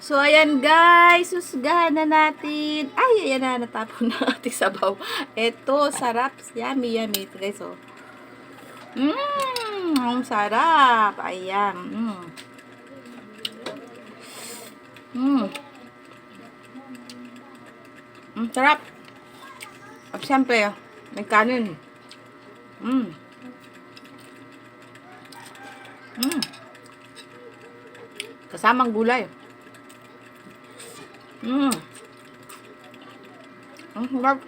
So, ayan guys, susgahan na natin. Ay, ayan na, natapon na ating sabaw. Ito, sarap. Yummy, yummy. Ito guys, oh. Mmm, ang sarap. Ayan. Mmm. Mmm. Ang sarap. At syempre, may kanin. Mmm. Mmm. Kasamang gulay. Mmm. Ang sarap.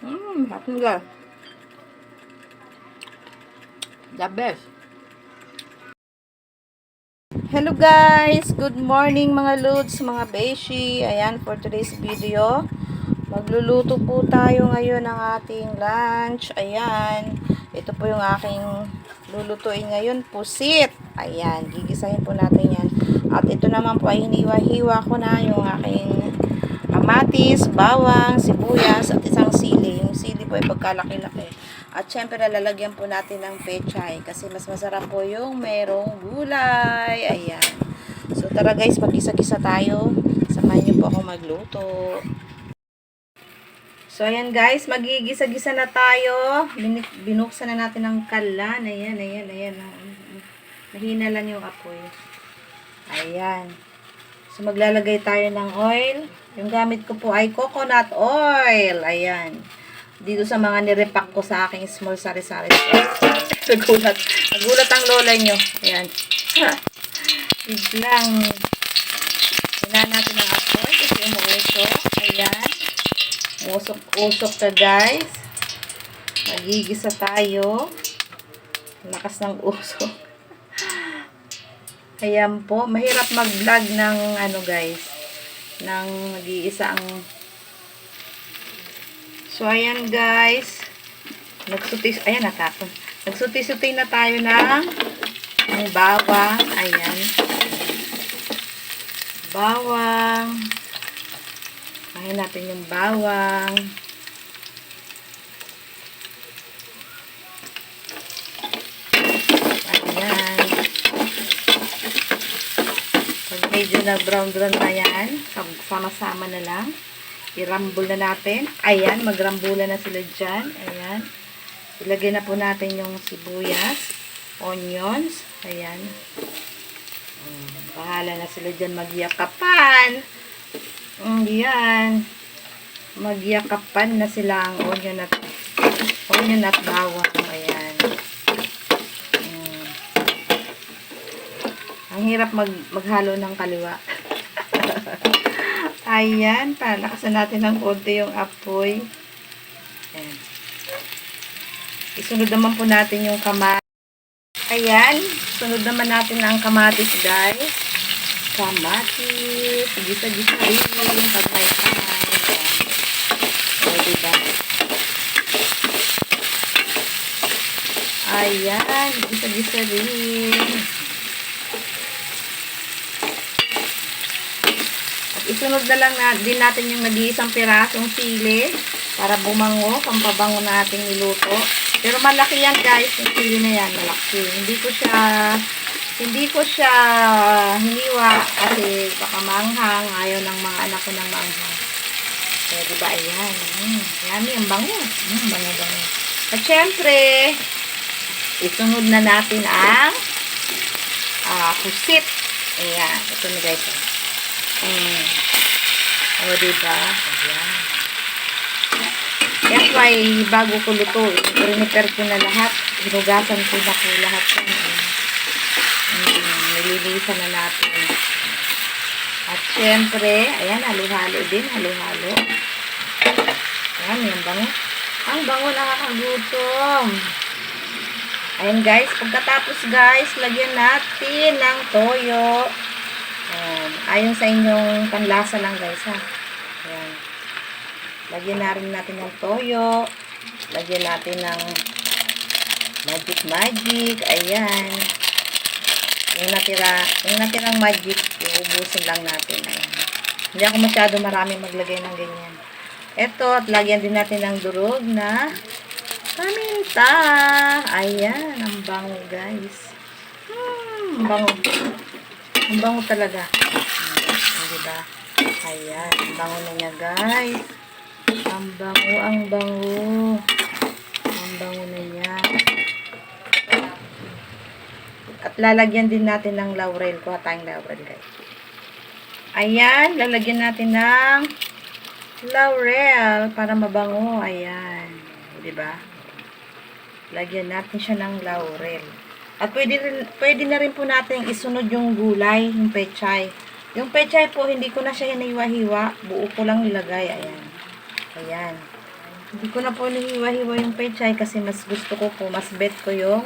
Mmm, nga. The best. Hello guys! Good morning mga Lods, mga Beshi. Ayan, for today's video. Magluluto po tayo ngayon ng ating lunch. Ayan. Ito po yung aking lulutuin ngayon. Pusit. Ayan. Gigisahin po natin yan. At ito naman po ay hiniwa-hiwa ko na yung aking kamatis, bawang, sibuyas, at isang sili. Yung sili po ay pagkalaki-laki. At syempre, lalagyan po natin ng pechay kasi mas masarap po yung merong gulay. Ayan. So, tara guys, mag-isa-gisa tayo. Samahan niyo po ako magluto. So, ayan guys, magigisa-gisa na tayo. Bin- binuksan na natin ang kalan. Ayan, ayan, ayan. Mahina lang yung apoy. Ayan. So, maglalagay tayo ng oil. Yung gamit ko po ay coconut oil. Ayan. Dito sa mga nirepack ko sa aking small sari-sari. Nagulat. Nagulat ang lola nyo. Ayan. Biglang. Hina natin ang apoy kasi umuusok. Ayan. Usok-usok ka guys. Magigisa tayo. Lakas ng usok. Ayan po. Mahirap mag-vlog ng ano guys. Ng nag-iisa ang So, ayan guys. Nagsutis, ayan natapon. Nagsuti-suti na tayo ng, ng bawang. Ayan. Bawang. Ayan natin yung bawang. Ayan. Pag medyo na brown brown na yan, sama-sama na lang. I-rumble na natin. Ayan, magrambula na sila dyan. Ayan. Ilagay na po natin yung sibuyas, onions. Ayan. Bahala na sila dyan magyakapan. Mm, yan. Magyakapan na sila ang onion at onion at bawang. Ayan. Mm. Ang hirap mag maghalo ng kaliwa. Ayan, palakasan natin ng konti yung apoy. Ayan. Isunod naman po natin yung kamatis. Ayan, sunod naman natin ang kamatis, guys. Kamatis. Gisa-gisa rin pag may diba? Ayan, gisa-gisa rin. Isunod na lang na, din natin yung nag-iisang pirasong sili para bumango, pampabango na ating niluto. Pero malaki yan guys, yung sili na yan, malaki. Hindi ko siya, hindi ko siya hiniwa kasi baka manghang, ayaw ng mga anak ko ng manghang. Kaya diba, ayan. Mm, yummy, ang bango. Mm, bango, bango. At syempre, isunod na natin ang ah, pusit. Ayan, ito na guys. oh. Mm. O, diba? Ayan. That's why, bago ko lutuin, prepare ko na lahat. Hinugasan ko na po lahat. yan. Mm, nililisan na natin. At syempre, ayan, halo-halo din, halo-halo. Ayan, yung bango. Ang bango nakakagutom. Ayan guys, pagkatapos guys, lagyan natin ng toyo. Ayan. Ayon sa inyong panlasa lang guys ha. Ayan. Lagyan na rin natin ng toyo. Lagyan natin ng magic magic. Ayan. Yung natira, yung natirang magic, iubusin lang natin. Ayan. Hindi ako masyado marami maglagay ng ganyan. Ito, at lagyan din natin ng durog na paminta. Ayan, ang bango guys. Hmm, bango. Ang bango talaga. Mm, di ba? Ayan, ang bango na niya, guys. Ang bango, ang bango. Ang bango na niya. At lalagyan din natin ng laurel. Kuha tayong laurel, guys. Ayan, lalagyan natin ng laurel para mabango. Ayan. Ba? Lagyan natin siya ng laurel. At pwede, rin, pwede na rin po natin isunod yung gulay, yung pechay. Yung pechay po, hindi ko na siya hiniwa-hiwa. Buo ko lang nilagay. Ayan. Ayan. Hindi ko na po hiniwa-hiwa yung pechay kasi mas gusto ko po, mas bet ko yung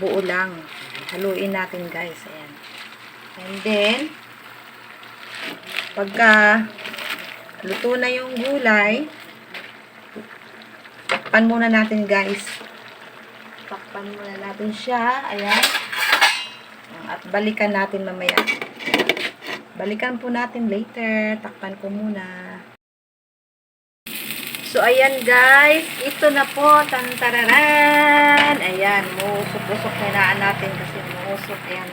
buo lang. Haluin natin guys. Ayan. And then, pagka luto na yung gulay, takpan muna natin guys. Takpan muna natin siya. Ayan. At balikan natin mamaya. Balikan po natin later. Takpan ko muna. So, ayan guys. Ito na po. Tantararan. Ayan. Muusok-usok na natin kasi muusok. Ayan.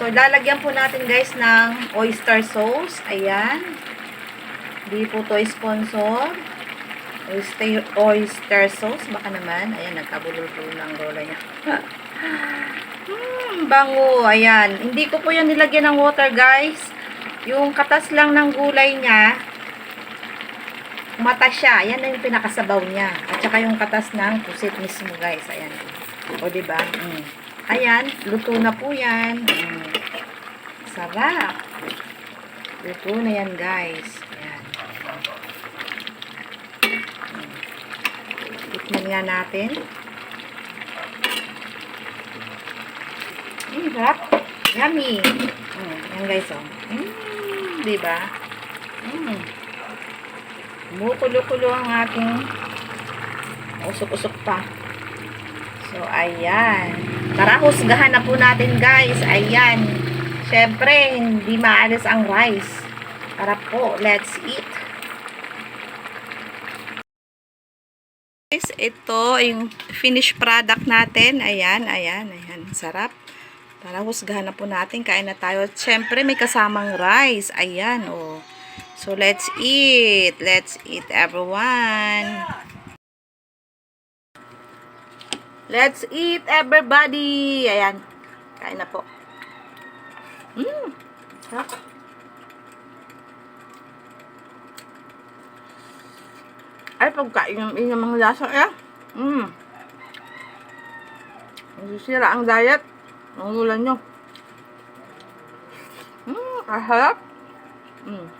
So, lalagyan po natin guys ng oyster sauce. Ayan. Di po to sponsor. Oyster, oyster sauce. Baka naman. Ayan, nagkabulol-bulol ng rola niya. hmm, bango. Ayan. Hindi ko po yan nilagyan ng water, guys. Yung katas lang ng gulay niya, mata siya. Ayan na yung pinakasabaw niya. At saka yung katas ng pusit mismo, guys. Ayan. O, diba? Mm. Ayan. Luto na po yan. Mm. Sarap. Luto na yan, guys. Ayan. Tikman nga natin. Mm, sarap. Yummy. Mm, yan guys, oh. Mm, diba? Mm. Kumukulo-kulo ang aking usok-usok pa. So, ayan. Tara, husgahan na po natin, guys. Ayan. Siyempre, hindi maalis ang rice. Tara po, let's eat. Guys, ito yung finished product natin. Ayan, ayan, ayan. Sarap. Tara, husgahan na po natin. Kain na tayo. At syempre, may kasamang rice. Ayan, oh. So, let's eat. Let's eat, everyone. Let's eat, everybody. Ayan. Kain na po. Mmm. Sarap. Ay, pagkain yung yung mga lasa eh. Mmm. Masisira ang diet. Ang ulan nyo. Mmm, kaharap. Mmm.